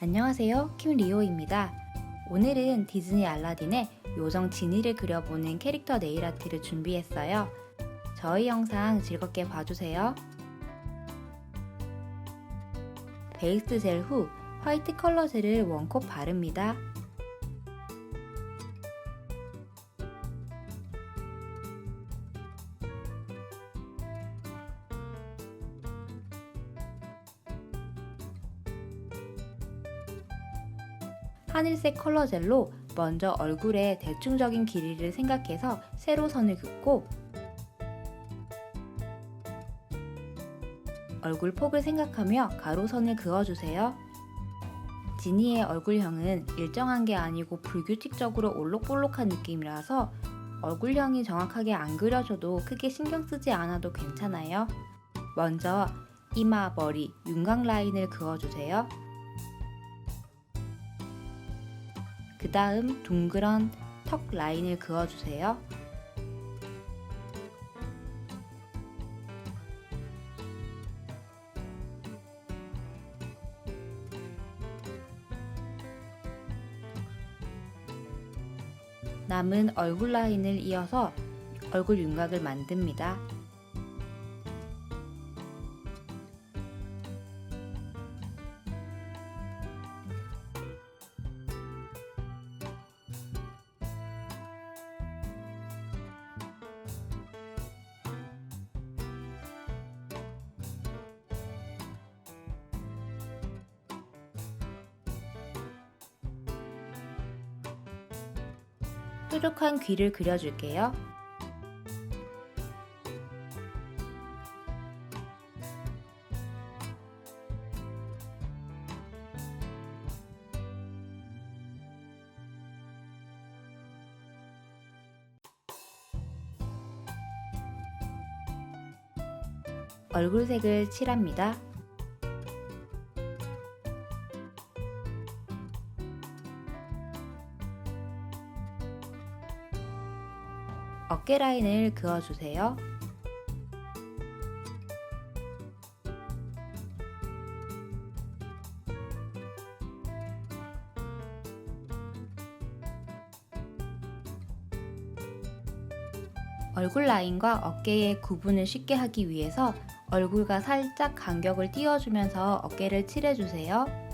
안녕하세요. 킴리오입니다. 오늘은 디즈니 알라딘의 요정 지니를 그려보는 캐릭터 네일 아트를 준비했어요. 저희 영상 즐겁게 봐주세요. 베이스 젤 후 화이트 컬러 젤을 원콧 바릅니다. 하늘색 컬러 젤로 먼저 얼굴에 대충적인 길이를 생각해서 세로선을 긋고 얼굴 폭을 생각하며 가로선을 그어주세요. 지니의 얼굴형은 일정한 게 아니고 불규칙적으로 올록볼록한 느낌이라서 얼굴형이 정확하게 안 그려져도 크게 신경 쓰지 않아도 괜찮아요. 먼저 이마, 머리, 윤곽 라인을 그어주세요. 그 다음 둥그런 턱 라인을 그어주세요. 남은 얼굴 라인을 이어서 얼굴 윤곽을 만듭니다. 뾰족한 귀를 그려줄게요. 얼굴색을 칠합니다. 어깨 라인을 그어주세요. 얼굴 라인과 어깨의 구분을 쉽게 하기 위해서 얼굴과 살짝 간격을 띄워주면서 어깨를 칠해주세요.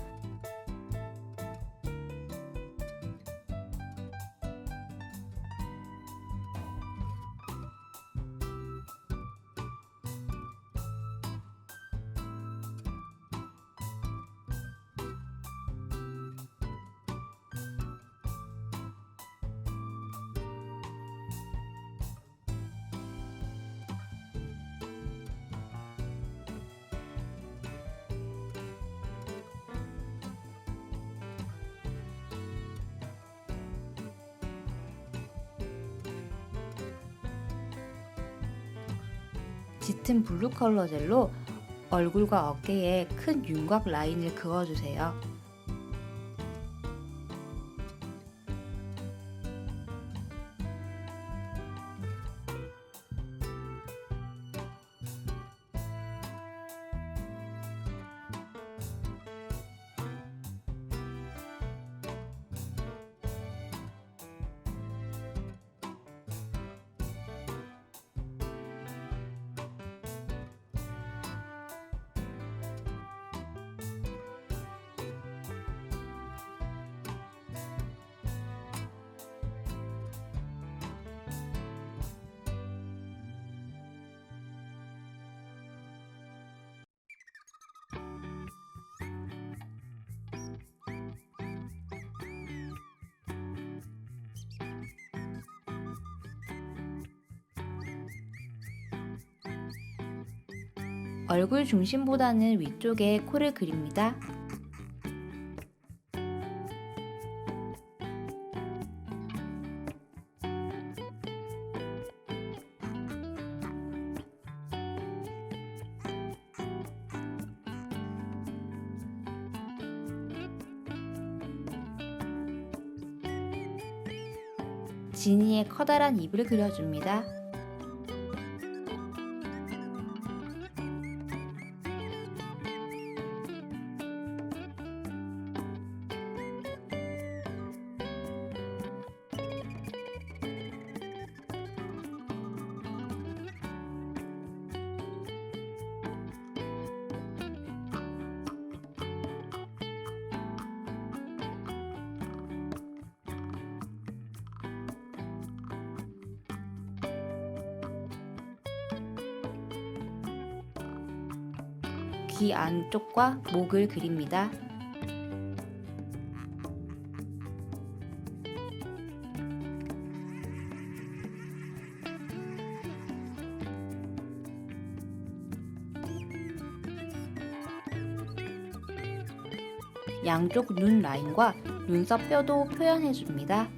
짙은 블루 컬러 젤로 얼굴과 어깨에 큰 윤곽 라인을 그어주세요. 얼굴 중심보다는 위쪽에 코를 그립니다. 지니의 커다란 입을 그려줍니다. 귀 안쪽과 목을 그립니다. 양쪽 눈 라인과 눈썹 뼈도 표현해 줍니다.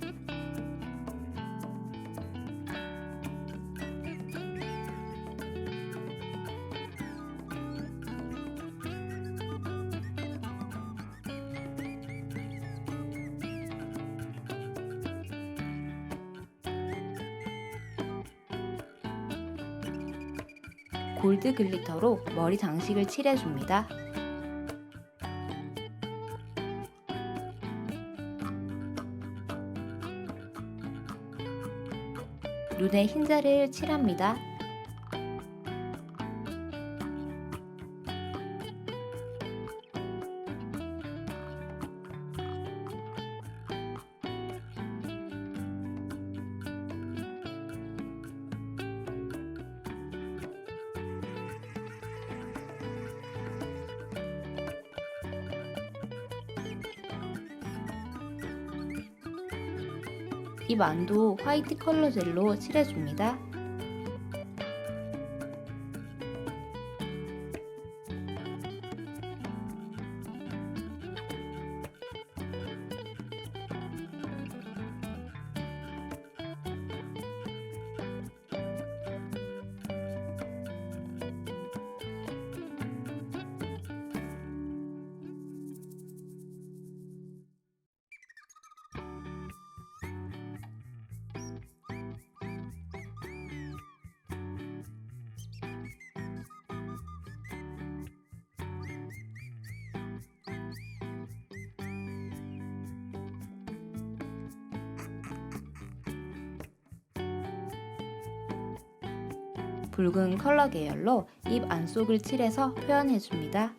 골드 글리터로 머리 장식을 칠해줍니다. 눈에 흰자를 칠합니다. 입 안도 화이트 컬러 젤로 칠해줍니다. 붉은 컬러 계열로 입 안쪽을 칠해서 표현해줍니다.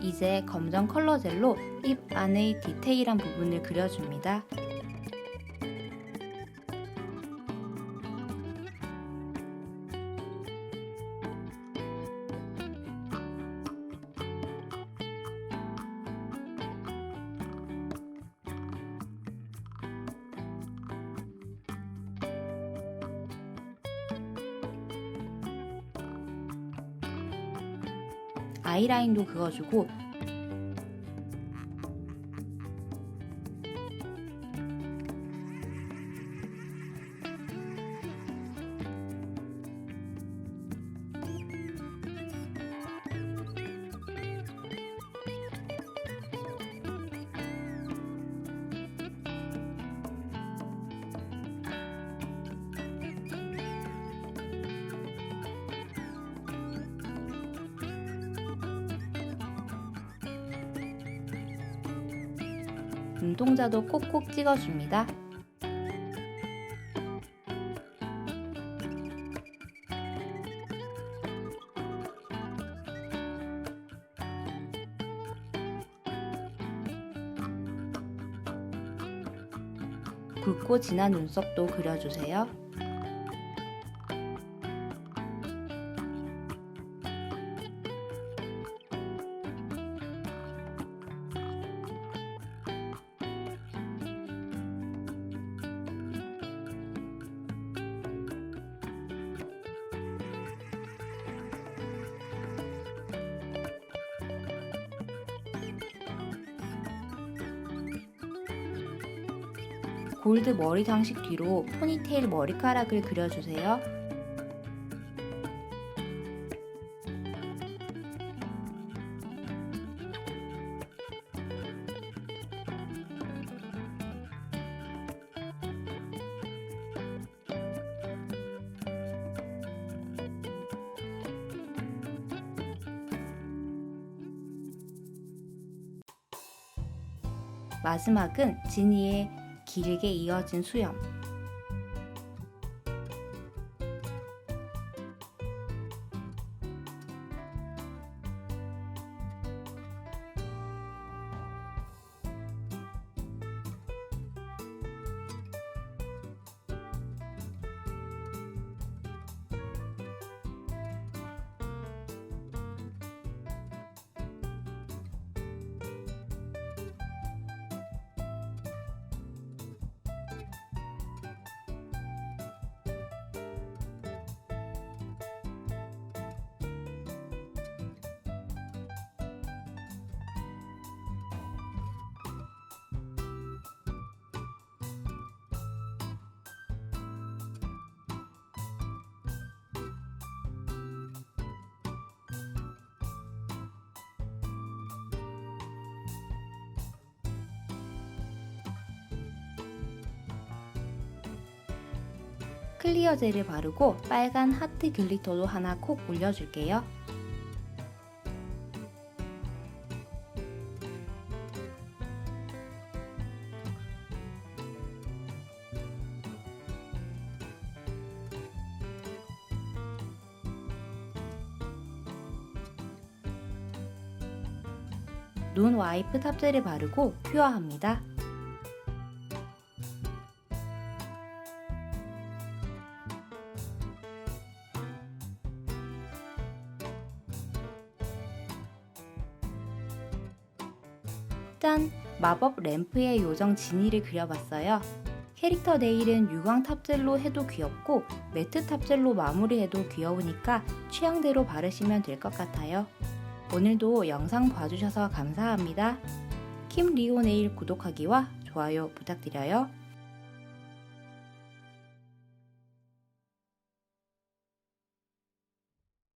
이제 검정 컬러 젤로 입 안의 디테일한 부분을 그려줍니다. 아이라인도 그어주고 눈동자도 콕콕 찍어줍니다. 굵고 진한 눈썹도 그려주세요. 골드 머리 장식 뒤로 포니테일 머리카락을 그려주세요. 마지막은 지니의 길게 이어진 수염. 클리어 젤을 바르고 빨간 하트 글리터도 하나 콕 올려줄게요. 눈 와이프 탑젤을 바르고 큐어합니다. 마법 램프의 요정 지니를 그려봤어요. 캐릭터 네일은 유광 탑젤로 해도 귀엽고 매트 탑젤로 마무리해도 귀여우니까 취향대로 바르시면 될 것 같아요. 오늘도 영상 봐주셔서 감사합니다. 킴 리오 네일 구독하기와 좋아요 부탁드려요.